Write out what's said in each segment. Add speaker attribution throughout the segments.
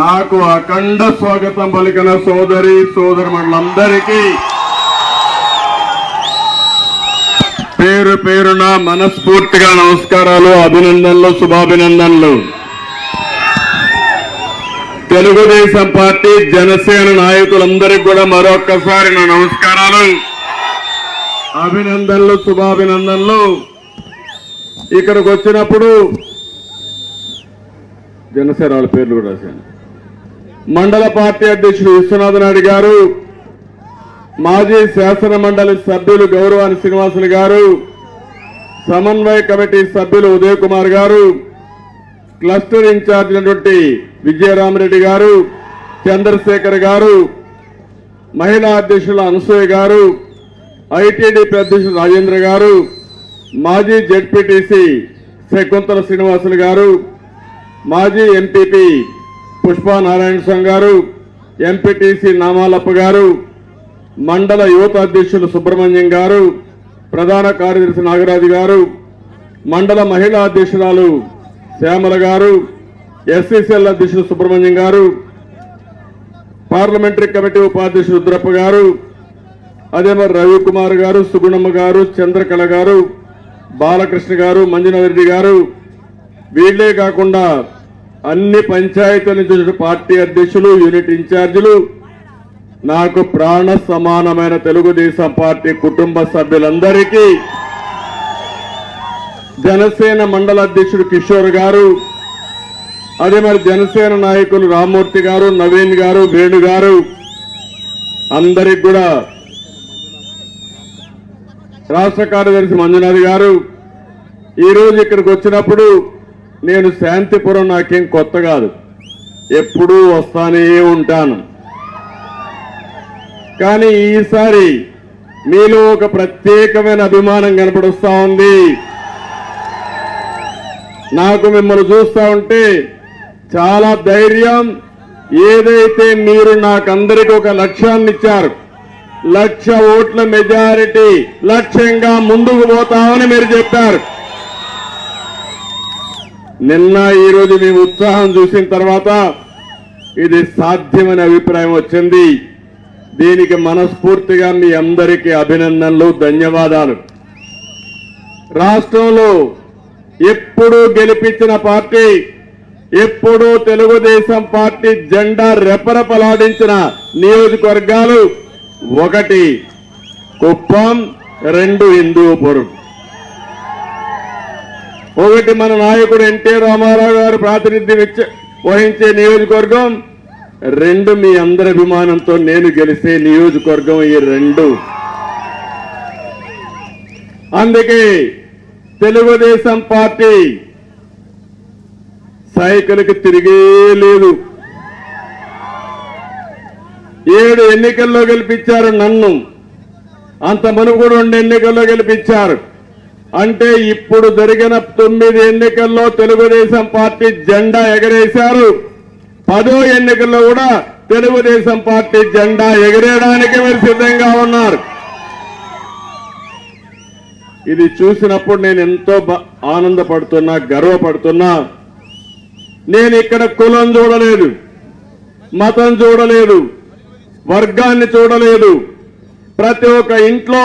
Speaker 1: నాకు అఖండ స్వాగతం పలికిన సోదరి సోదరులందరికీ పేరు పేరున మనస్ఫూర్తిగా నమస్కారాలు అభినందనలు శుభాభినందనలు. తెలుగుదేశం పార్టీ జనసేన నాయకులందరికీ కూడా మరొక్కసారి నా నమస్కారాలు అభినందనలు శుభాభినందనలు. ఇక్కడికి వచ్చినప్పుడు జనసేన వాళ్ళ పేర్లు కూడా రాశాను. మండల పార్టీ అధ్యక్షుడు విశ్వనాథ్ నాయుడు గారు మాజీ శాసన మండలి సభ్యులు గౌరవాని శ్రీనివాసులు గారు సమన్వయ కమిటీ సభ్యులు ఉదయ్ కుమార్ గారు క్లస్టర్ ఇన్ఛార్జ్ అయినటువంటి విజయరామరెడ్డి గారు చంద్రశేఖర్ గారు మహిళా అధ్యక్షులు అనసూయ గారు ఐటీడీపీ అధ్యక్షులు రాజేంద్ర గారు మాజీ జెడ్పీటీసీ శకుంతల శ్రీనివాసులు గారు మాజీ ఎంపీపీ పుష్పా నారాయణ స్వామి గారు ఎంపీటీసీ నామాలప్ప గారు మండల యువత అధ్యక్షులు సుబ్రహ్మణ్యం గారు ప్రధాన కార్యదర్శి నాగరాజు గారు మండల మహిళా అధ్యక్షురాలు శ్యామల గారు ఎస్సీసీఎల్ అధ్యక్షులు సుబ్రహ్మణ్యం గారు పార్లమెంటరీ కమిటీ ఉపాధ్యక్షుడు రుద్రప్ప గారు అదే మరి రవికుమార్ గారు సుగుణమ్మ గారు చంద్రకళ గారు బాలకృష్ణ గారు మంజునరెడ్డి గారు. వీళ్ళే కాకుండా అన్ని పంచాయతీల నుంచి పార్టీ అధ్యక్షులు యూనిట్ ఇన్ఛార్జీలు నాకు ప్రాణ సమానమైన తెలుగుదేశం పార్టీ కుటుంబ సభ్యులందరికీ జనసేన మండల అధ్యక్షుడు కిషోర్ గారు అదే మరి జనసేన నాయకులు రామ్మూర్తి గారు నవీన్ గారు వేణు గారు అందరికి కూడా రాష్ట్ర కార్యదర్శి మంజునాథ్ గారు ఈ రోజు ఇక్కడికి వచ్చినప్పుడు నేను శాంతిపురం నాకేం కొత్త కాదు. ఎప్పుడూ వస్తానే ఉంటాను. కానీ ఈసారి మీలో ఒక ప్రత్యేకమైన అభిమానం కనపడుస్తా ఉంది. నాకు మిమ్మల్ని చూస్తా ఉంటే చాలా ధైర్యం ఏదైతే మీరు నాకందరికి ఒక లక్ష్యాన్ని ఇచ్చారు లక్ష ఓట్ల మెజారిటీ లక్ష్యంగా ముందుకు పోతామని మీరు చెప్పారు. నిన్న ఈ రోజు మీ ఉత్సాహం చూసిన తర్వాత ఇది సాధ్యమనే అభిప్రాయం వచ్చింది. దీనికి మనస్ఫూర్తిగా మీ అందరికీ అభినందనలు ధన్యవాదాలు. రాష్ట్రంలో ఎప్పుడూ గెలిపించిన పార్టీ ఎప్పుడూ తెలుగుదేశం పార్టీ జెండా రెపరెపలాడించిన నియోజకవర్గాలు ఒకటి. కుప్పం రెండు హిందూపురం. ఒకటి మన నాయకుడు ఎన్టీ రామారావు గారు ప్రాతినిధ్యం వహించే నియోజకవర్గం రెండు మీ అందరి అభిమానంతో నేను గెలిచే నియోజకవర్గం ఈ రెండు. అందుకే తెలుగుదేశం పార్టీ సైకిల్కి తిరిగే లేదు. ఏడు ఎన్నికల్లో గెలిపించారు నన్ను. అంత మనుగుడు రెండు ఎన్నికల్లో గెలిపించారు. అంటే ఇప్పుడు జరిగిన తొమ్మిది ఎన్నికల్లో తెలుగుదేశం పార్టీ జెండా ఎగరేశారు. పదో ఎన్నికల్లో కూడా తెలుగుదేశం పార్టీ జెండా ఎగరేయడానికి మీరు సిద్ధంగా ఉన్నారు. ఇది చూసినప్పుడు నేను ఎంతో ఆనందపడుతున్నా గర్వపడుతున్నా. నేను ఇక్కడ కులం చూడలేదు మతం చూడలేదు వర్గాన్ని చూడలేదు. ప్రతి ఒక్క ఇంట్లో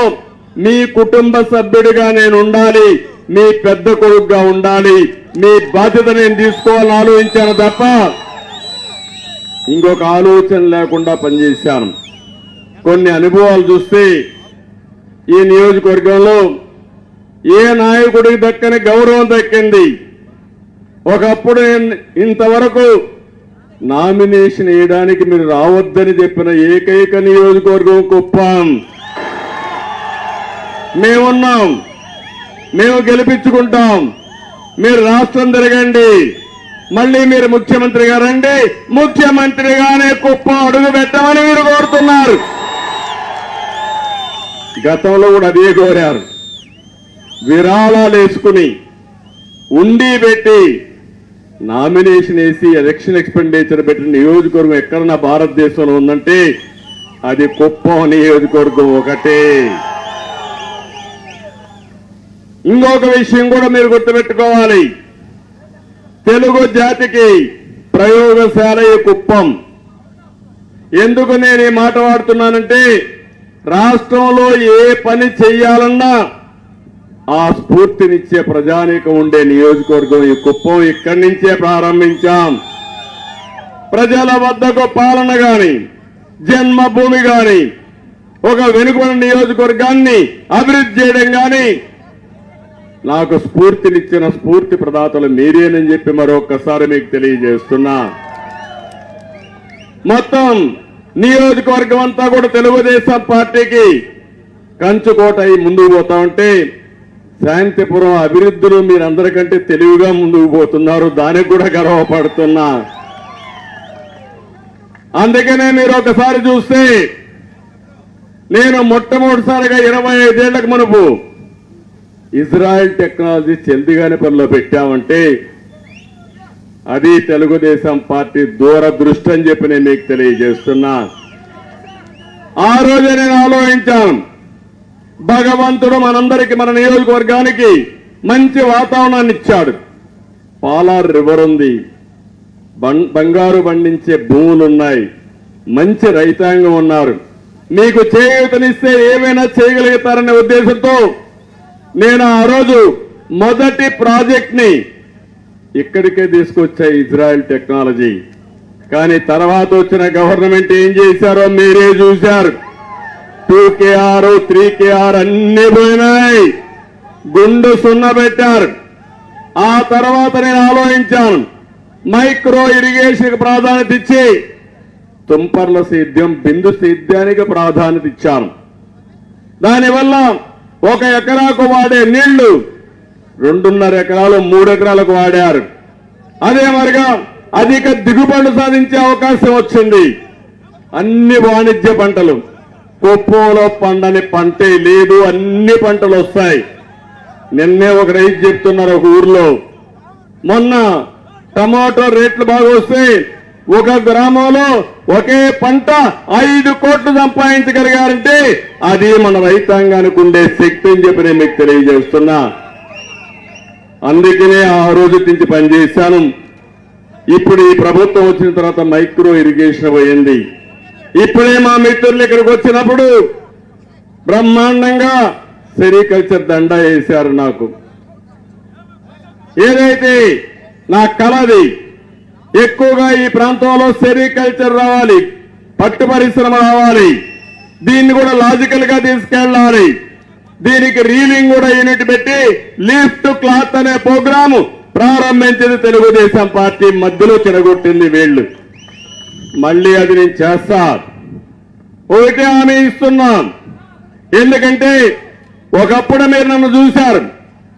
Speaker 1: మీ కుటుంబ సభ్యుడిగా నేను ఉండాలి మీ పెద్ద కొడుకుగా ఉండాలి మీ బాధ్యత నేను తీసుకోవాలని ఆలోచించాను తప్ప ఇంకొక ఆలోచన లేకుండా పనిచేశాను. కొన్ని అనుభవాలు చూస్తే ఈ నియోజకవర్గంలో ఏ నాయకుడికి దక్కని గౌరవం దక్కింది? ఒకప్పుడు నేను ఇంతవరకు నామినేషన్ వేయడానికి మీరు రావద్దని చెప్పిన ఏకైక నియోజకవర్గం కుప్పం. మేమున్నాం. మేము గెలిపించుకుంటాం. మీరు రాష్ట్రం తిరగండి. మళ్ళీ మీరు ముఖ్యమంత్రిగా రండి. ముఖ్యమంత్రిగానే కుప్ప అడుగు పెట్టమని మీరు కోరుతున్నారు. గతంలో కూడా అదే కోరారు. విరాళాలు వేసుకుని ఉండి పెట్టి నామినేషన్ వేసి ఎలక్షన్ ఎక్స్పెండిచర్ పెట్టిన నియోజకవర్గం ఎక్కడన్నా భారతదేశంలో ఉందంటే అది కుప్పం నియోజకవర్గం ఒకటే. ఇంకొక విషయం కూడా మీరు గుర్తుపెట్టుకోవాలి. తెలుగు జాతికి ప్రయోగశాల కుప్పం. ఎందుకు నేను ఈ మాట వాడుతున్నానంటే రాష్ట్రంలో ఏ పని చెయ్యాలన్నా ఆ స్ఫూర్తినిచ్చే ప్రజానీకం ఉండే నియోజకవర్గం ఈ కుప్పం ఇక్కడి నుంచే ప్రారంభించాం. ప్రజల వద్దకు పాలన గాని జన్మభూమి గాని ఒక వెనుకబడిన నియోజకవర్గాన్ని అభివృద్ధి చేయడం గాని నాకు స్ఫూర్తినిచ్చిన స్ఫూర్తి ప్రదాతలు మీరేనని చెప్పి మరొకసారి మీకు తెలియజేస్తున్నా. మొత్తం నియోజకవర్గం అంతా కూడా తెలుగుదేశం పార్టీకి కంచుకోట అయి ముందుకు పోతా ఉంటే శాంతిపురం అభివృద్ధిలో మీరందరికంటే తెలివిగా ముందుకు పోతున్నారు. దానికి కూడా గర్వపడుతున్నా. అందుకనే మీరు ఒకసారి చూస్తే నేను మొట్టమొదటిసారిగా ఇరవై ఐదేళ్ళకు మునుపు ఇజ్రాయెల్ టెక్నాలజీ చెల్దిగానిపల్లిలో పెట్టామంటే అది తెలుగుదేశం పార్టీ దూరదృష్టి అని చెప్పి నేను మీకు తెలియజేస్తున్నా. ఆ రోజే నేను ఆలోచించాను భగవంతుడు మనందరికి మన నియోజకవర్గానికి మంచి వాతావరణాన్ని ఇచ్చాడు. పాలార్ రివర్ ఉంది బం- బంగారు పండించే భూములు ఉన్నాయి మంచి రైతాంగం ఉన్నారు. మీకు చేయూతనిస్తే ఏమైనా చేయగలుగుతారనే ఉద్దేశంతో నేను ఆ రోజు మొదటి ప్రాజెక్ట్ని ఇక్కడికే తీసుకొచ్చా ఇజ్రాయెల్ టెక్నాలజీ. కానీ తర్వాత వచ్చిన గవర్నమెంట్ ఏం చేశారో మీరే చూశారు. టూ కేఆర్ త్రీ కేఆర్ అన్ని పోయినాయి. గుండు సున్న పెట్టారు. ఆ తర్వాత నేను ఆలోచించాను. మైక్రో ఇరిగేషన్ ప్రాధాన్యత ఇచ్చి తుంపర్ల సేద్యం బిందు సేద్యానికి ప్రాధాన్యత ఇచ్చాను. దానివల్ల ఒక ఎకరాకు వాడే నీళ్ళు రెండున్నర ఎకరాలు మూడు ఎకరాలకు వాడారు. అదే మరిగా అధిక దిగుబడులు సాధించే అవకాశం వచ్చింది. అన్ని వాణిజ్య పంటలు కుప్పంలో పండని పంటే లేదు అన్ని పంటలు వస్తాయి. నిన్నే ఒక రైతు చెప్తున్నారు ఒక ఊర్లో మొన్న టమాటో రేట్లు బాగా వస్తాయి ఒక గ్రామంలో ఒకే పంట ఐదు కోట్లు సంపాదించగలిగారంటే అది మన రైతాంగానికి ఉండే శక్తి అని చెప్పి నేను మీకు తెలియజేస్తున్నా. అందుకనే ఆ రోజు నుంచి పనిచేశాను. ఇప్పుడు ఈ ప్రభుత్వం వచ్చిన తర్వాత మైక్రో ఇరిగేషన్ పోయింది. ఇప్పుడే మా మిత్రులు ఇక్కడికి వచ్చినప్పుడు బ్రహ్మాండంగా సెరికల్చర్ దండ వేశారు నాకు. ఏదైతే నా కలది ఎక్కువగా ఈ ప్రాంతంలో సెరికల్చర్ రావాలి పట్టు పరిశ్రమ రావాలి. దీన్ని కూడా లాజికల్గా తీసుకెళ్ళాలి. దీనికి రీలింగ్ కూడా యూనిట్ పెట్టి లిఫ్ట్ క్లాత్ అనే ప్రోగ్రాము ప్రారంభించింది తెలుగుదేశం పార్టీ మధ్యలో చెడగొట్టింది వీళ్ళు. మళ్ళీ అది నేను చేస్తా. ఒకటే హామీ ఇస్తున్నాం. ఎందుకంటే ఒకప్పుడు మీరు నన్ను చూశారు.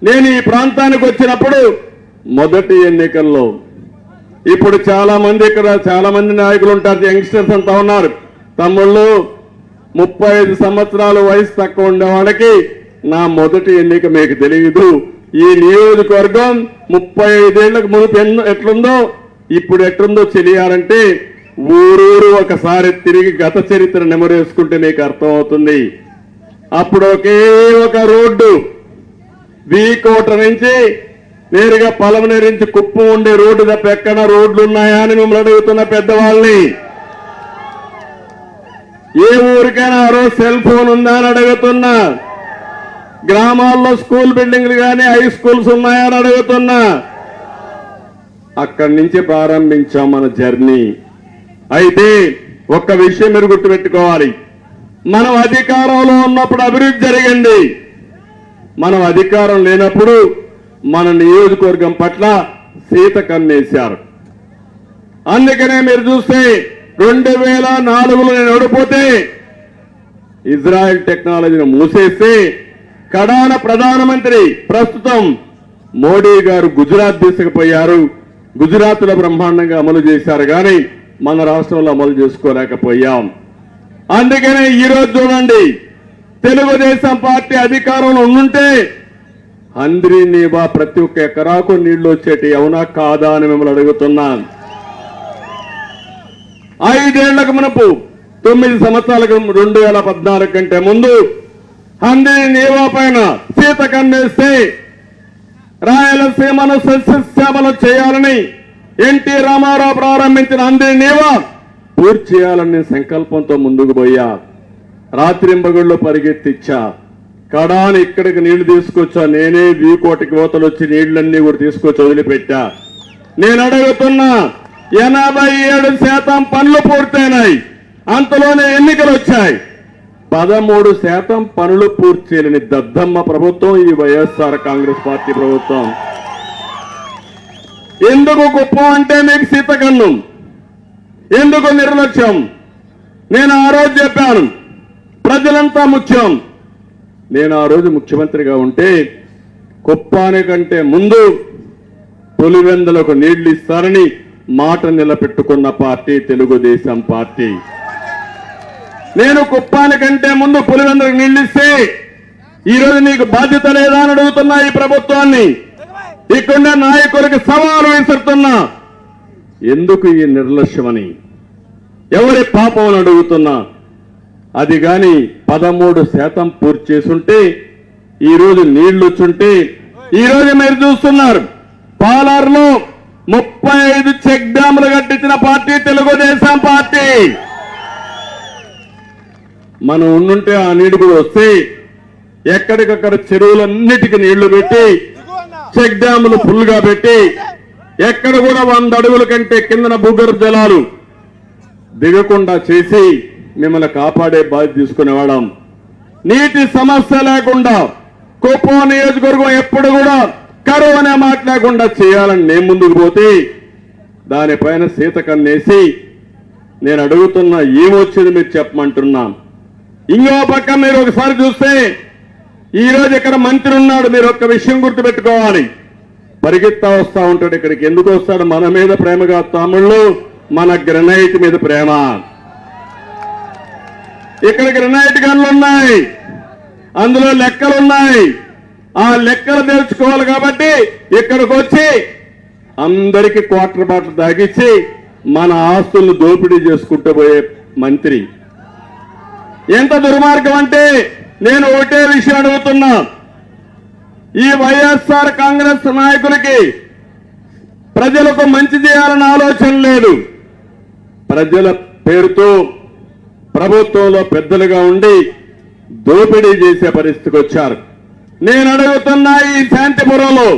Speaker 1: నేను ఈ ప్రాంతానికి వచ్చినప్పుడు మొదటి ఎన్నికల్లో ఇప్పుడు చాలా మంది ఇక్కడ చాలా మంది నాయకులు ఉంటారు యంగ్స్టర్స్ అంతా ఉన్నారు. తమ్ముళ్ళు ముప్పై ఐదు సంవత్సరాల వయసు తక్కువ ఉండేవాడికి నా మొదటి ఎన్నిక మీకు తెలియదు ఈ నియోజకవర్గం ముప్పై ఐదేళ్ళకు మునుపు ఎన్నో ఎట్లుందో ఇప్పుడు ఎట్లుందో తెలియాలంటే ఊరూరు ఒకసారి తిరిగి గత చరిత్ర నెమరేసుకుంటే మీకు అర్థమవుతుంది. అప్పుడు ఒకే ఒక రోడ్డు వీకోట నుంచి నేరుగా పొలం నుంచి కుప్పం ఉండే రోడ్డు తప్ప ఎక్కడ రోడ్లు ఉన్నాయా అని మిమ్మల్ని అడుగుతున్న పెద్దవాళ్ళని. ఏ ఊరికైనా ఆ రోజు సెల్ ఫోన్ ఉందా అని అడుగుతున్నా. గ్రామాల్లో స్కూల్ బిల్డింగ్లు కానీ హై స్కూల్స్ ఉన్నాయా అని అడుగుతున్నా. అక్కడి నుంచి ప్రారంభించాం మన జర్నీ. అయితే ఒక్క విషయం మీరు గుర్తుపెట్టుకోవాలి. మనం అధికారంలో ఉన్నప్పుడు అభివృద్ధి జరిగింది. మనం అధికారం లేనప్పుడు మన నియోజకవర్గం పట్ల సీత కన్నేశారు. అందుకనే మీరు చూస్తే రెండు వేల నాలుగులో నేను ఓడిపోతే ఇజ్రాయెల్ టెక్నాలజీని మూసేస్తే కడాన ప్రధానమంత్రి ప్రస్తుతం మోడీ గారు గుజరాత్ తీసుకుపోయారు గుజరాత్లో బ్రహ్మాండంగా అమలు చేశారు కానీ మన రాష్ట్రంలో అమలు చేసుకోలేకపోయాం. అందుకనే ఈ రోజు చూడండి తెలుగుదేశం పార్టీ అధికారంలో ఉండుంటే అందరి నీవా ప్రతి ఒక్క ఎకరాకు నీళ్ళు వచ్చేటి అవునా కాదా అని మిమ్మల్ని అడుగుతున్నాను ఐదేళ్ళకు మనపు తొమ్మిది సంవత్సరాలకు రెండు వేల పద్నాలుగు కంటే ముందు హందీ నీవా పైన సీత కన్నేస్తే రాయలసీమను సస్యశ్యామలు చేయాలని ఎన్టీ రామారావు ప్రారంభించిన అందరి నీవా పూర్తి చేయాలనే సంకల్పంతో ముందుకు పోయా. రాత్రింబగుళ్ళు పరిగెత్తిచ్చా. కడాని ఇక్కడికి నీళ్ళు తీసుకొచ్చా. నేనే వీకోటికి ఓతలు వచ్చి నీళ్ళన్నీ కూడా తీసుకొచ్చి వదిలిపెట్టా. నేను అడుగుతున్నా ఎనభై ఏడు శాతం పనులు పూర్తయినాయి. అంతలోనే ఎన్నికలు వచ్చాయి. పదమూడు శాతం పనులు పూర్తి చేయలేని దద్దమ్మ ప్రభుత్వం ఈ వైఎస్ఆర్ కాంగ్రెస్ పార్టీ ప్రభుత్వం. ఎందుకు గొప్ప అంటే మీకు శీతకన్నం ఎందుకు నిర్లక్ష్యం? నేను ఆ రోజు చెప్పాను ప్రజలంతా ముఖ్యం. నేను ఆ రోజు ముఖ్యమంత్రిగా ఉంటే కుప్పానికంటే ముందు పులివెందులకు నీళ్ళు ఇస్తారని మాట నిలబెట్టుకున్న పార్టీ తెలుగుదేశం పార్టీ. నేను కుప్పానికంటే ముందు పులివెందులకు నీళ్ళు ఇస్తే ఈరోజు నీకు బాధ్యత లేదా అని అడుగుతున్నా ఈ ప్రభుత్వాన్ని. ఇక్కడ నాయకులకు సవాలు విసురుతున్నా. ఎందుకు ఈ నిర్లక్ష్యమని? ఎవరి పాపం అని అడుగుతున్నా? అది కానీ పదమూడు శాతం పూర్తి చేసుంటే ఈ రోజు నీళ్ళు వచ్చుంటే ఈ మీరు చూస్తున్నారు పాలార్లో ముప్పై ఐదు చెక్ డ్యాములు కట్టించిన పార్టీ తెలుగుదేశం పార్టీ. మనం ఉండుంటే ఆ నీళ్ళు కూడా వస్తే ఎక్కడికక్కడ చెరువులన్నిటికీ నీళ్ళు పెట్టి చెక్ డ్యాములు ఫుల్గా పెట్టి ఎక్కడ కూడా వంద అడుగుల కంటే కిందన భూగర్భ జలాలు దిగకుండా చేసి మిమ్మల్ని కాపాడే బాధ్యత తీసుకునేవాళ్ళం నీటి సమస్య లేకుండా కుప్పం నియోజకవర్గం ఎప్పుడు కూడా కరువు అనే మాట లేకుండా చేయాలని నేను ముందుకు పోతే దానిపైన సీత కన్నేసి నేను అడుగుతున్న ఏమొచ్చింది మీరు చెప్పమంటున్నా. ఇంకో పక్క మీరు ఒకసారి చూస్తే ఈరోజు ఇక్కడ మంత్రి ఉన్నాడు మీరు ఒక్క విషయం గుర్తుపెట్టుకోవాలి. పరిగెత్తా వస్తా ఉంటాడు ఇక్కడికి. ఎందుకు వస్తాడు? మన మీద ప్రేమగా తమిళ్ళు మన గ్రనైట్ మీద ప్రేమ. ఇక్కడ గ్రనైట్ గన్లు ఉన్నాయి. అందులో లెక్కలు ఉన్నాయి ఆ లెక్కలు తెలుసుకోవాలి కాబట్టి ఇక్కడికి వచ్చి అందరికీ క్వార్టర్ బాటిల్ తాగిచ్చి మన ఆస్తులను దోపిడీ చేసుకుంటూ పోయే మంత్రి. ఎంత దుర్మార్గం అంటే నేను ఒకటే విషయం అడుగుతున్నా. ఈ వైఎస్ఆర్ కాంగ్రెస్ నాయకులకి ప్రజలకు మంచి చేయాలన్న ఆలోచన లేదు. ప్రజల పేరుతో ప్రభుత్వంలో పెద్దలుగా ఉండి దోపిడీ చేసే పరిస్థితికి వచ్చారు. నేను అడుగుతున్నా ఈ శాంతిపురంలో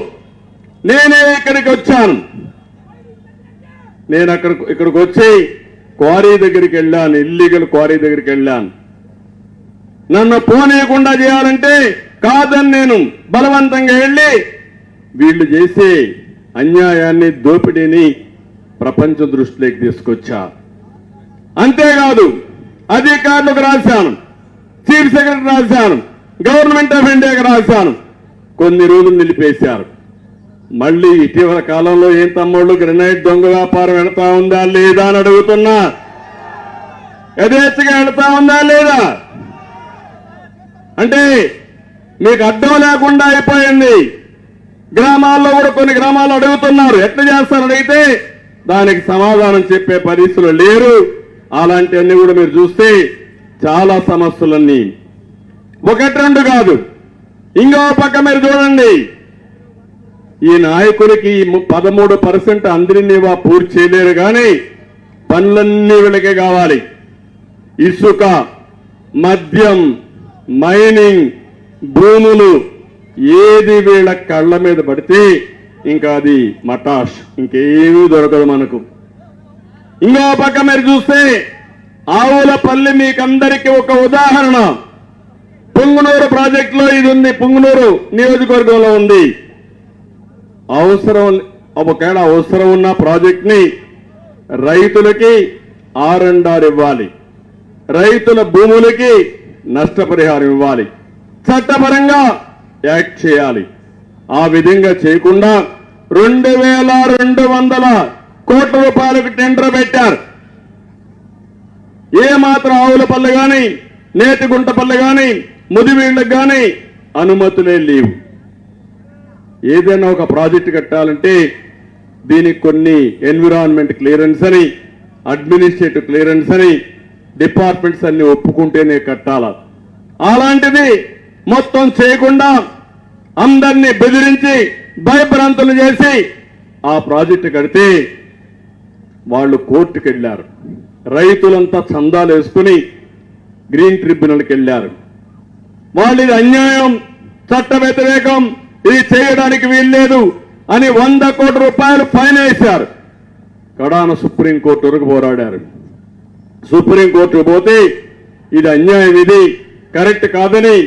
Speaker 1: నేనే ఇక్కడికి వచ్చాను. నేను అక్కడ ఇక్కడికి వచ్చి క్వారీ దగ్గరికి వెళ్ళాను ఇల్లీగల్ క్వారీ దగ్గరికి వెళ్ళాను. నన్ను పోనీయకుండా చేయాలంటే కాదని నేను బలవంతంగా వెళ్ళి వీళ్ళు చేసే అన్యాయాన్ని దోపిడీని ప్రపంచ దృష్టిలోకి తీసుకొచ్చా అంతేకాదు అధికారులకు రాశాను చీఫ్ సెక్రటరీ రాశాను గవర్నమెంట్ ఆఫ్ ఇండియాకి రాశాను కొన్ని రోజులు నిలిపేశారు. మళ్ళీ ఇటీవల కాలంలో ఏం తమ్ముళ్ళు గ్రెనైట్ దొంగ వ్యాపారం వెళతా ఉందా లేదా అని అడుగుతున్నా. యథేచ్ఛగా వెళతా ఉందా లేదా? అంటే మీకు అర్థం లేకుండా అయిపోయింది. గ్రామాల్లో కూడా కొన్ని గ్రామాలు అడుగుతున్నారు. ఎట్లా చేస్తారు అడిగితే దానికి సమాధానం చెప్పే పరిస్థితులు లేరు. అలాంటివన్నీ కూడా మీరు చూస్తే చాలా సమస్యలన్నీ. ఒకటి రెండు కాదు. ఇంకో పక్క మీరు చూడండి. ఈ నాయకులకి పదమూడు పర్సెంట్ అందరినీ వా పూర్తి చేయలేరు కానీ పనులన్నీ వీళ్ళకే కావాలి. ఇసుక మద్యం మైనింగ్ భూములు ఏది వీళ్ళ కళ్ళ మీద పడితే ఇంకా అది మటాష్ ఇంకేమీ దొరకదు మనకు. ఇంకో పక్క మీరు చూస్తే ఆవులపల్లి మీకందరికీ ఒక ఉదాహరణ. పుంగునూరు ప్రాజెక్టులో ఇది ఉంది పుంగునూరు నియోజకవర్గంలో ఉంది. అవసరం ఒకవేళ అవసరం ఉన్న ప్రాజెక్ట్ని రైతులకి ఆర్ అండ్ ఆర్ ఇవ్వాలి. రైతుల భూములకి నష్టపరిహారం ఇవ్వాలి. చట్టపరంగా యాక్ట్ చేయాలి. ఆ విధంగా చేయకుండా రెండు వేల రెండు వందల కోట్ల రూపాయలకు టెండర్ పెట్టారు. ఏ మాత్రం ఆవుల పల్లె కానీ నేతిగుంట పల్లె కానీ ముదివీళ్ళకు కానీ అనుమతులే లేవు. ఏదైనా ఒక ప్రాజెక్ట్ కట్టాలంటే దీనికి కొన్ని ఎన్విరాన్మెంట్ క్లియరెన్స్ అని అడ్మినిస్ట్రేటివ్ క్లియరెన్స్ అని డిపార్ట్మెంట్స్ అన్ని ఒప్పుకుంటేనే కట్టాల. అలాంటిది మొత్తం చేయకుండా అందరినీ బెదిరించి భయభ్రాంతులు చేసి ఆ ప్రాజెక్టు కడితే వాళ్ళు కోర్టుకు వెళ్ళారు. రైతులంతా చందాలు వేసుకుని గ్రీన్ ట్రిబ్యునల్కి వెళ్ళారు. వాళ్ళు ఇది అన్యాయం చట్ట వ్యతిరేకం ఇది చేయడానికి వీల్లేదు అని వంద కోట్ల రూపాయలు ఫైన్ వేశారు. కడాన సుప్రీంకోర్టు వరకు పోరాడారు. సుప్రీంకోర్టుకు పోతే ఇది అన్యాయం ఇది కరెక్ట్ కాదని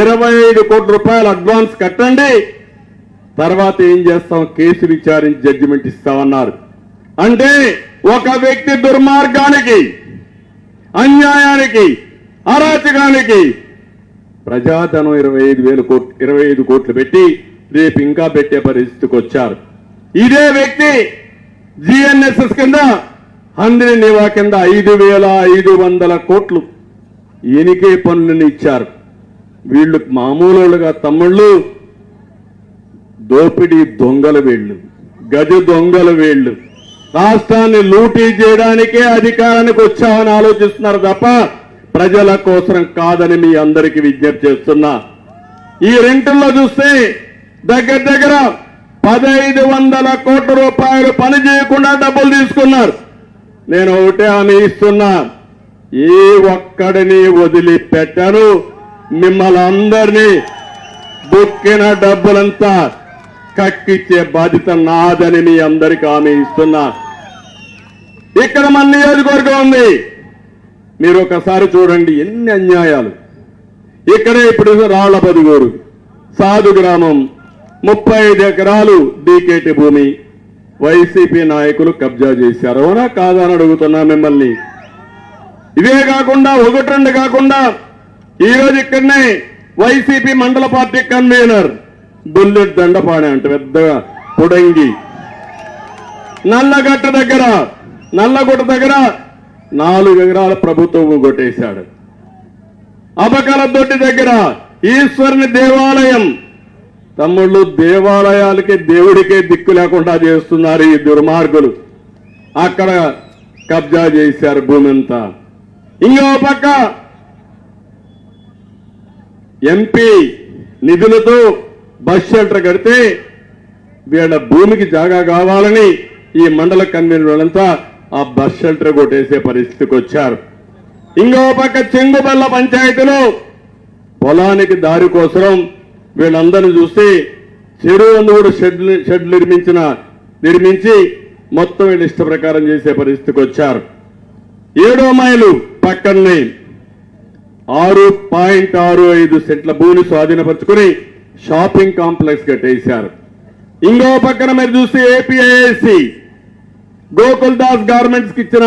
Speaker 1: ఇరవై ఐదు కోట్ల రూపాయలు అడ్వాన్స్ కట్టండి. తర్వాత ఏం చేస్తాం? కేసు విచారించి జడ్జిమెంట్ ఇస్తామన్నారు. అంటే ఒక వ్యక్తి దుర్మార్గానికి అన్యాయానికి అరాచకానికి ప్రజాధనం ఇరవై ఐదు వేలు కోట్లు ఇరవై ఐదు కోట్లు పెట్టి రేపు ఇంకా పెట్టే పరిస్థితికి వచ్చారు. ఇదే వ్యక్తి జిఎన్ఎస్ఎస్ కింద హంద్రి నివా కింద ఐదు వేల ఐదు వందల కోట్లు ఎనికే పన్నుని ఇచ్చారు. వీళ్ళు మామూలుగా తమ్ముళ్ళు. దోపిడీ దొంగల వీళ్ళు గజ దొంగల వీళ్ళు. రాష్ట్రాన్ని లూటీ చేయడానికే అధికారానికి వచ్చామని ఆలోచిస్తున్నారు తప్ప ప్రజల కోసం కాదని మీ అందరికీ విజ్ఞప్తి చేస్తున్నా. ఈ రెంటుల్లో చూస్తే దగ్గర దగ్గర పదహైదు వందల కోట్ల రూపాయలు పని చేయకుండా డబ్బులు తీసుకున్నారు. నేను ఒకటే హామీ ఇస్తున్నా. ఏ ఒక్కడిని వదిలిపెట్టను. మిమ్మల్ని అందరినీ బుక్కిన డబ్బులంతా కక్కిచ్చే బాధ్యత నాదని మీ అందరికి హామీ ఇస్తున్నా. ఇక్కడ మన నియోజకవర్గం ఉంది. మీరు ఒకసారి చూడండి ఎన్ని అన్యాయాలు. ఇక్కడే ఇప్పుడు రాళ్ళ బదుగూరు సాధు గ్రామం ముప్పై ఐదు ఎకరాలు డీకేటి భూమి. వైసీపీ నాయకులు కబ్జా చేశారు. అవునా కాదా అని అడుగుతున్నా మిమ్మల్ని. ఇవే కాకుండా ఒకటి రెండు కాకుండా ఈ రోజు ఇక్కడనే వైసీపీ మండల పార్టీ కన్వీనర్ బుల్లెట్ దండపాణి అంట పెద్దగా పొడంగి. నల్లగట్ట దగ్గర నల్లగుట్ట దగ్గర నాలుగు ఎకరాల ప్రభుత్వం కొట్టేశాడు. అబకల దొడ్డి దగ్గర ఈశ్వరుని దేవాలయం. తమ్ముళ్ళు దేవాలయాలకి దేవుడికే దిక్కు లేకుండా చేస్తున్నారు ఈ దుర్మార్గులు. అక్కడ కబ్జా చేశారు భూమి అంతా ఇంకో పక్క ఎంపీ నిధులతో బస్ షెల్టర్ కడితే వీళ్ళ భూమికి జాగా కావాలని ఈ మండల కన్వీనర్లంతా ఆ బస్ షెల్టర్ కొట్టేసే పరిస్థితికి వచ్చారు. ఇంకో పక్క చెంగుబల్ల పంచాయతీలో పొలానికి దారి కోసం వీళ్ళందరిని చూస్తే చెరువు కూడా షెడ్ షెడ్ నిర్మించిన నిర్మించి మొత్తం వీళ్ళు ఇష్ట ప్రకారం చేసే పరిస్థితికి వచ్చారు. ఏడో మైలు పక్కనే ఆరు పాయింట్ ఆరు ఐదు సెంట్ల భూమిని స్వాధీనపరుచుకుని షాపింగ్ కాంప్లెక్స్ కట్టేశారు. ఇంకో పక్కన మీరు చూస్తే ఏపీఐఎస్సి గోకుల్ దాస్ గార్మెంట్స్కి ఇచ్చిన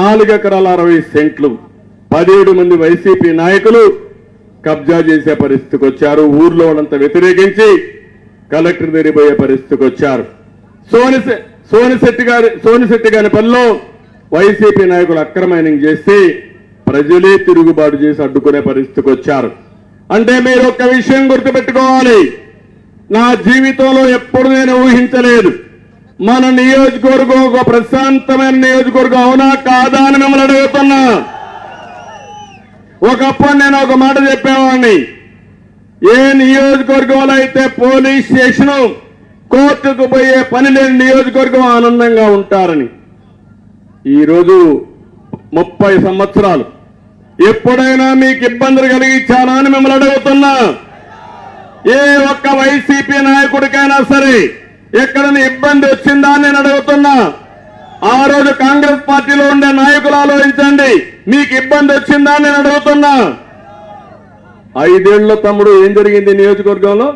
Speaker 1: నాలుగు ఎకరాల అరవై సెంట్లు. పదిహేడు మంది వైసీపీ నాయకులు కబ్జా చేసే పరిస్థితికి వచ్చారు. ఊర్లో వాళ్ళంతా వ్యతిరేకించి కలెక్టర్ తెరిపోయే పరిస్థితికి వచ్చారు. సోని సోనిశెట్టి గారి సోనిశెట్టి గారి పనిలో వైసీపీ నాయకులు అక్రమైనింగ్ చేసి ప్రజలే తిరుగుబాటు చేసి అడ్డుకునే పరిస్థితికి వచ్చారు. అంటే మీరు ఒక విషయం గుర్తుపెట్టుకోవాలి. నా జీవితంలో ఎప్పుడు నేను ఊహించలేదు. మన నియోజకవర్గం ఒక ప్రశాంతమైన నియోజకవర్గం. అవునా కాదా అని మిమ్మల్ని అడుగుతున్నా. ఒకప్పుడు నేను ఒక మాట చెప్పేవాడిని. ఏ నియోజకవర్గంలో అయితే పోలీస్ స్టేషన్ కోర్టుకు పోయే పని లేని నియోజకవర్గం ఆనందంగా ఉంటారని. ఈరోజు ముప్పై సంవత్సరాలు ఎప్పుడైనా మీకు ఇబ్బందులు కలిగించానా అని మిమ్మల్ని అడుగుతున్నా. ఏ ఒక్క వైసీపీ నాయకుడికైనా సరే ఎక్కడైనా ఇబ్బంది వచ్చిందా అని నేను అడుగుతున్నా. ఆ రోజు కాంగ్రెస్ పార్టీలో ఉండే నాయకులు ఆలోచించండి. మీకు ఇబ్బంది వచ్చిందా నేను అడుగుతున్నా. ఐదేళ్ళ తమ్ముడు ఏం జరిగింది నియోజకవర్గంలో?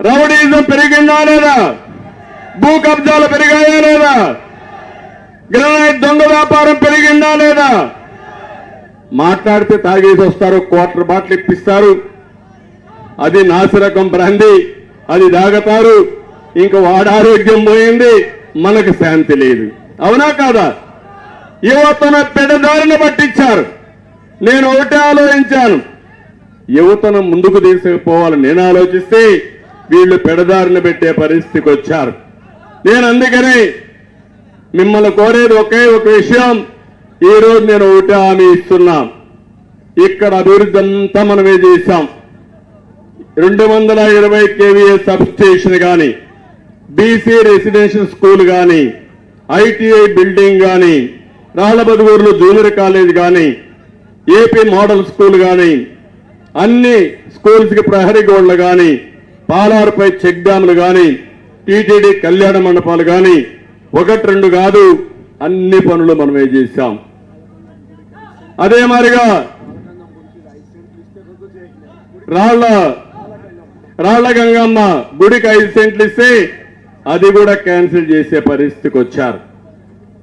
Speaker 1: రౌడీజం పెరిగిందా లేదా? భూ కబ్జాలు పెరిగాయా లేదా? గ్రనైట్ దొంగ వ్యాపారం పెరిగిందా లేదా? మాట్లాడితే తాగేసి వస్తారు క్వార్టర్ బాటిల్ ఇప్పిస్తారు. అది నాసిరకం బ్రాంది అది తాగతారు. ఇంక వాడారోగ్యం పోయింది మనకు శాంతి లేదు. అవునా కాదా? యువతన పెడదారిని పట్టించారు. నేను ఒకటే ఆలోచించాను. యువతను ముందుకు తీసుకుపోవాలని నేను ఆలోచిస్తే వీళ్ళు పెడదారిని పెట్టే పరిస్థితికి వచ్చారు. నేను అందుకనే మిమ్మల్ని కోరేది ఒకే ఒక విషయం. ఈరోజు రోజు నేను ఒకటి హామీ ఇస్తున్నా. ఇక్కడ అభివృద్ధి అంతా మనమే చేశాం. రెండు వందల ఇరవై కేవీఏ సబ్ స్టేషన్ కానీ బీసీ రెసిడెన్షియల్ స్కూల్ కానీ ఐటీఐ బిల్డింగ్ కానీ రాళ్ళబదుగూరులో జూనియర్ కాలేజ్ కానీ ఏపీ మోడల్ స్కూల్ కానీ అన్ని స్కూల్స్కి ప్రహరీ గోడలు కానీ పాలారుపై చెక్ డ్యాములు కానీ టీటీడీ కళ్యాణ మండపాలు కానీ ఒకటి రెండు కాదు అన్ని పనులు మనమే చేశాం. అదే మాదిరిగా రాళ్ళ రాళ్ళ గంగమ్మ గుడికి ఐదు సెంట్లు ఇస్తే అది కూడా క్యాన్సిల్ చేసే పరిస్థితికి వచ్చారు.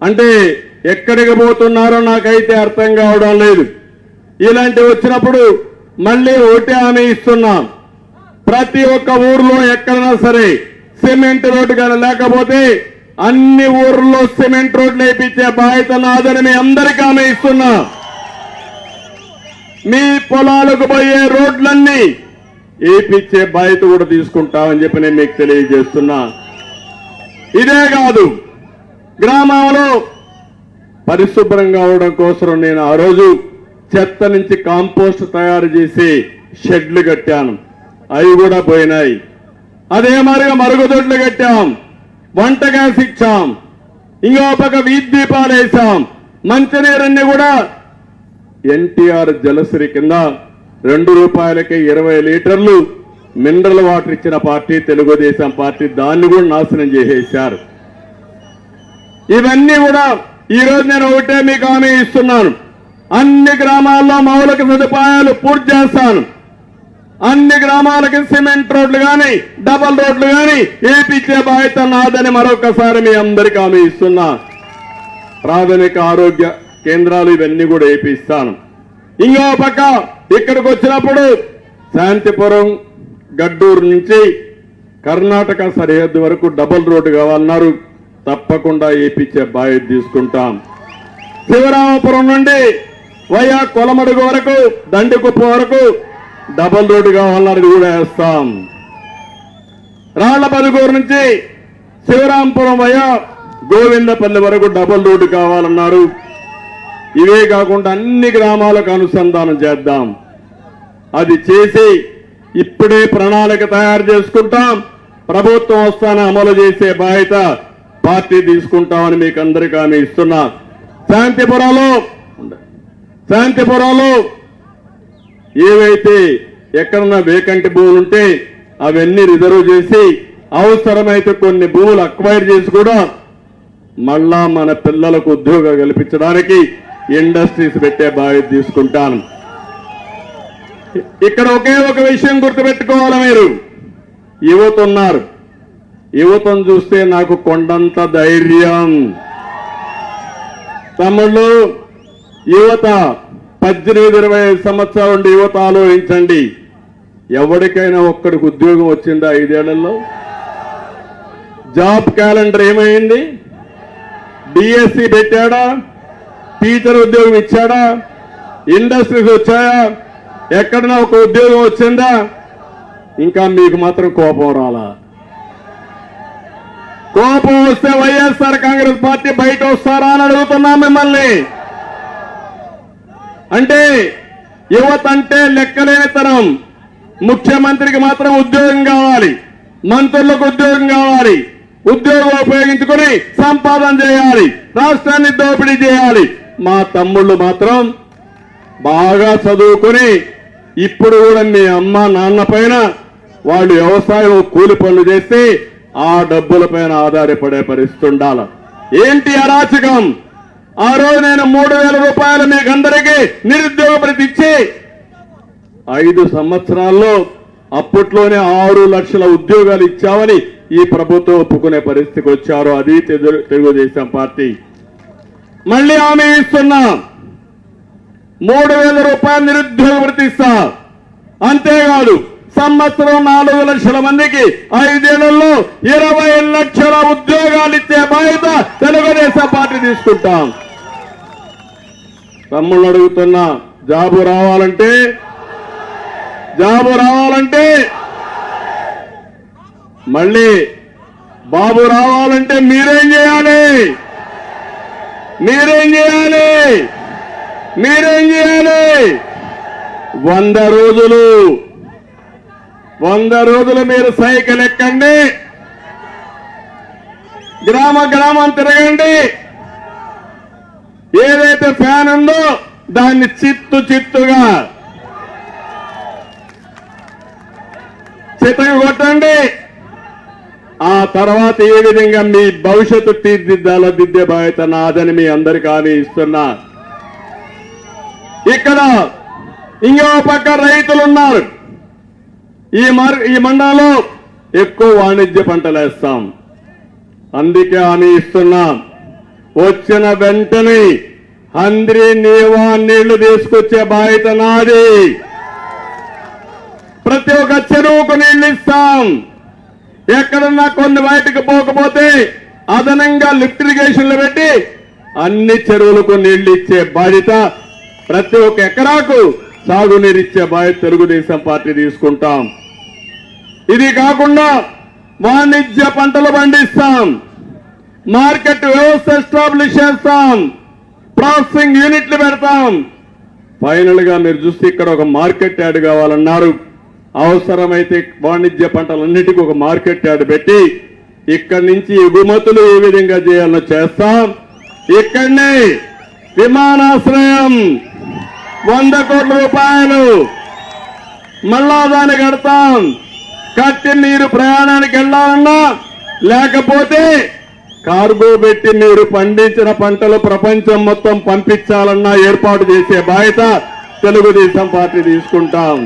Speaker 1: అంటే ఎక్కడికి పోతున్నారో నాకైతే అర్థం కావడం లేదు. ఇలాంటివి వచ్చినప్పుడు మళ్ళీ ఒకటే హామీ ఇస్తున్నాం. ప్రతి ఒక్క ఊర్లో ఎక్కడైనా సరే సిమెంట్ రోడ్డు కానీ లేకపోతే అన్ని ఊర్లో సిమెంట్ రోడ్లు వేయించే బాధ్యత నాదని మీ అందరికీ హామీ ఇస్తున్నా. మీ పొలాలకు పోయే రోడ్లన్నీ ఏపిచ్చే బాధ్యత కూడా తీసుకుంటామని చెప్పి నేను మీకు తెలియజేస్తున్నా. ఇదే కాదు గ్రామంలో పరిశుభ్రంగా అవడం కోసం నేను ఆ రోజు చెత్త నుంచి కాంపోస్ట్ తయారు చేసి షెడ్లు కట్టాను. అవి కూడా పోయినాయి. అదే మరిగా మరుగుదొడ్లు కట్టాం. వంట గ్యాస్ ఇచ్చాం. ఇంకో పక్క వీధి దీపాలు వేసాం. మంచినీరన్నీ కూడా ఎన్టీఆర్ జలశ్రీ కింద రెండు రూపాయలకి ఇరవై లీటర్లు మినరల్ వాటర్ ఇచ్చిన పార్టీ తెలుగుదేశం పార్టీ దాన్ని కూడా నాశనం చేసేశారు. ఇవన్నీ కూడా ఈ రోజు నేను ఒకటే మీకు హామీ ఇస్తున్నాను. అన్ని గ్రామాల్లో మౌలిక సదుపాయాలు పూర్తి చేస్తాను. అన్ని గ్రామాలకి సిమెంట్ రోడ్లు కానీ డబల్ రోడ్లు కానీ ఏపిచ్చే బాధ్యత నాదని మరొకసారి మీ అందరికీ హామీ ఇస్తున్నా. ప్రాథమిక ఆరోగ్య కేంద్రాలు ఇవన్నీ కూడా వేపిస్తాను ఇంకో పక్క ఇక్కడికి వచ్చినప్పుడు శాంతిపురం గడ్డూరు నుంచి కర్ణాటక సరిహద్దు వరకు డబుల్ రోడ్డు కావాలన్నారు. తప్పకుండా వేపించే బాధ్యత తీసుకుంటాం. శివరామపురం నుండి వయా కొలమడుగు వరకు దండికుప్ప వరకు డబుల్ రోడ్డు కావాలన్నారు కూడా వేస్తాం. రాళ్ళ పదుగూరు నుంచి శివరాంపురం వయ గోవిందపల్లి వరకు డబుల్ రోడ్డు కావాలన్నారు. ఇవే కాకుండా అన్ని గ్రామాలకు అనుసంధానం చేద్దాం. అది చేసి ఇప్పుడే ప్రణాళిక తయారు చేసుకుంటాం. ప్రభుత్వం వస్తాన అమలు చేసే బాధ్యత పార్టీ తీసుకుంటామని మీకు అందరికీ ఆమె ఇస్తున్నా. శాంతిపురంలో శాంతిపురంలో ఏవైతే ఎక్కడన్నా వేకంటి భూములు ఉంటే అవన్నీ రిజర్వ్ చేసి అవసరమైతే కొన్ని భూములు అక్వైర్ చేసి కూడా మళ్ళా మన పిల్లలకు ఉద్యోగాలు కల్పించడానికి ఇండస్ట్రీస్ పెట్టే బాధ్యత తీసుకుంటాను. ఇక్కడ ఒకే ఒక విషయం గుర్తుపెట్టుకోవాలి మీరు. యువత ఉన్నారు యువతను చూస్తే నాకు కొండంత ధైర్యం. తమ్ముళ్ళు యువత పద్దెనిమిది ఇరవై ఐదు సంవత్సరాలు యువత ఆలోచించండి. ఎవరికైనా ఒక్కడికి ఉద్యోగం వచ్చిందా ఐదేళ్ళలో? జాబ్ క్యాలెండర్ ఏమైంది? డిఎస్సి పెట్టాడా? టీచర్ ఉద్యోగం ఇచ్చాడా? ఇండస్ట్రీస్ వచ్చాయా? ఎక్కడన్నా ఒక ఉద్యోగం వచ్చిందా? ఇంకా మీకు మాత్రం కోపం రాలా. కోపం వస్తే వైఎస్ఆర్ కాంగ్రెస్ పార్టీ బయట వస్తారా అని అడుగుతున్నాం మిమ్మల్ని. అంటే యువత అంటే లెక్కలేనితనం. ముఖ్యమంత్రికి మాత్రం ఉద్యోగం కావాలి. మంత్రులకు ఉద్యోగం కావాలి. ఉద్యోగం ఉపయోగించుకుని సంపాదన చేయాలి. రాష్ట్రాన్ని దోపిడీ చేయాలి. మా తమ్ముళ్ళు మాత్రం బాగా చదువుకుని ఇప్పుడు కూడా మీ అమ్మ నాన్న పైన వాళ్ళు వ్యవసాయం కూలి పనులు చేస్తే ఆ డబ్బుల పైన ఆధారపడే పరిస్థితి ఉండాలి. ఏంటి అరాచకం? ఆ రోజు నేను మూడు వేల రూపాయలు మీకు అందరికీ నిరుద్యోగ భృతి ఇచ్చి ఐదు సంవత్సరాల్లో అప్పట్లోనే ఆరు లక్షల ఉద్యోగాలు ఇచ్చామని ఈ ప్రభుత్వం ఒప్పుకునే పరిస్థితికి వచ్చారు. అది తెలుగుదేశం పార్టీ. మళ్ళీ ఆమె ఇస్తున్నా. మూడు వేల రూపాయలు నిరుద్యోగ భృతి ఇస్తా. అంతేకాదు సంవత్సరం నాలుగు లక్షల మందికి ఐదేళ్ళలో ఇరవై లక్షల ఉద్యోగాలు ఇచ్చే బాధ్యత తెలుగుదేశం పార్టీ తీసుకుంటాం. తమ్ముళ్ళు అడుగుతున్నా జాబు రావాలంటే? జాబు రావాలంటే? మళ్ళీ బాబు రావాలంటే మీరేం చేయాలి? మీరేం చేయాలి మీరేం చేయాలి వంద రోజులు! వంద రోజులు మీరు సైకిల్ ఎక్కండి! గ్రామ గ్రామం తిరగండి! ఏదైతే ఫ్యాన్ ఉందో దాన్ని చిత్తు చిత్తుగా చిత్తగా కొట్టండి ఆ తర్వాత ఏ విధంగా మీ భవిష్యత్తు తీర్చిదిద్దాలో దిద్దే బాధ్యత నాదని మీ అందరికీ హామీ ఇస్తున్నా. ఇక్కడ ఇంకో పక్క రైతులు ఉన్నారు. ఈ మర్ ఈ మండలంలో ఎక్కువ వాణిజ్య పంటలు వేస్తాం. అందుకే హామీ ఇస్తున్నాం. వచ్చిన వెంటనే అందరి నీవా నీళ్ళు తీసుకొచ్చే బాధ్యత నాది. ప్రతి ఒక్క చెరువుకు నీళ్ళు ఇస్తాం. ఎక్కడన్నా కొన్ని బయటకు పోకపోతే అదనంగా లిఫ్ట్ ఇరిగేషన్లు పెట్టి అన్ని చెరువులకు నీళ్ళు ఇచ్చే బాధ్యత ప్రతి ఒక్క ఎకరాకు సాగునీరు ఇచ్చే బాధ్యత తెలుగుదేశం పార్టీ తీసుకుంటాం. ఇది కాకుండా వాణిజ్య పంటలు పండిస్తాం. మార్కెట్ వ్యవస్థ ఎస్టాబ్లిష్ చేస్తాం. ప్రాసెసింగ్ యూనిట్లు పెడతాం. ఫైనల్గా మీరు చూస్తే ఇక్కడ ఒక మార్కెట్ యార్డ్ కావాలన్నారు. అవసరమైతే వాణిజ్య పంటలన్నిటికీ ఒక మార్కెట్ యార్డ్ పెట్టి ఇక్కడి నుంచి ఎగుమతులు ఏ విధంగా చేయాలో చేస్తాం. ఇక్కడనే విమానాశ్రయం వంద కోట్ల రూపాయలు మళ్ళా దాన్ని కడతాం. కట్టి మీరు ప్రయాణానికి వెళ్ళాలన్నా లేకపోతే కార్గో పెట్టి మీరు పండించిన పంటలు ప్రపంచం మొత్తం పంపించాలన్నా ఏర్పాటు చేసే బాధ్యత తెలుగుదేశం పార్టీ తీసుకుంటాం.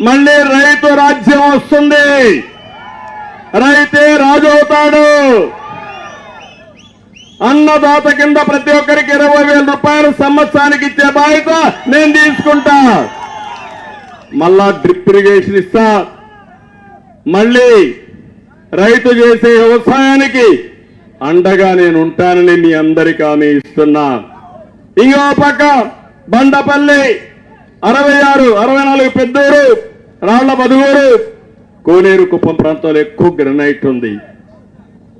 Speaker 1: మళ్ళీ రైతు రాజ్యం వస్తుంది. రైతే రాజు అవుతాడు అన్నదాత కింద ప్రతి ఒక్కరికి ఇరవై వేల రూపాయలు సంవత్సరానికి ఇచ్చే బాధ్యత నేను తీసుకుంటా. మళ్ళా డ్రిప్ ఇరిగేషన్ ఇస్తా. మళ్ళీ రైతు చేసే వ్యవసాయానికి అండగా నేను ఉంటానని మీ అందరికీ హామీ ఇస్తున్నా. ఇంకో పక్క బండపల్లి అరవై ఆరు అరవై నాలుగు పెద్దూరు రాళ్ళ మధుగూరు. కోనేరు కుప్పం ప్రాంతంలో ఎక్కువ గ్రనైట్ ఉంది.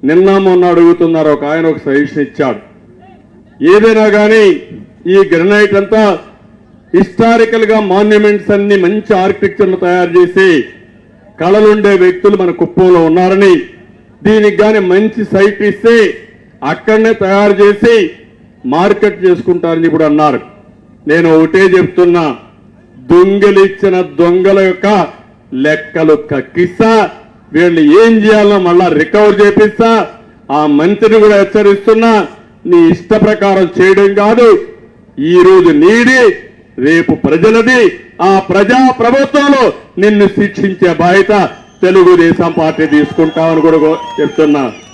Speaker 1: నిన్న మొన్న అడుగుతున్నారు ఒక ఆయన ఒక సజెషన్ ఇచ్చాడు. ఏదైనా కానీ ఈ గ్రనైట్ అంతా హిస్టారికల్గా మాన్యుమెంట్స్ అన్ని మంచి ఆర్కిటెక్చర్లు తయారు చేసి కళలుండే వ్యక్తులు మన కుప్పంలో ఉన్నారని దీనికి కానీ మంచి సైట్ ఇస్తే అక్కడనే తయారు చేసి మార్కెట్ చేసుకుంటారని ఇప్పుడు అన్నారు. నేను ఒకటే చెప్తున్నా దొంగలిచ్చిన దొంగల యొక్క లెక్కలు కక్కిస్తా. వీళ్ళు ఏం చేయాలో మళ్ళా రికవర్ చేపిస్తా. ఆ మంత్రిని కూడా హెచ్చరిస్తున్నా. నీ ఇష్ట ప్రకారం చేయడం కాదు. ఈ రోజు నీడి రేపు ప్రజలది. ఆ ప్రజా ప్రభుత్వంలో నిన్ను శిక్షించే బాధ్యత తెలుగుదేశం పార్టీ తీసుకుంటామని కూడా చెప్తున్నా.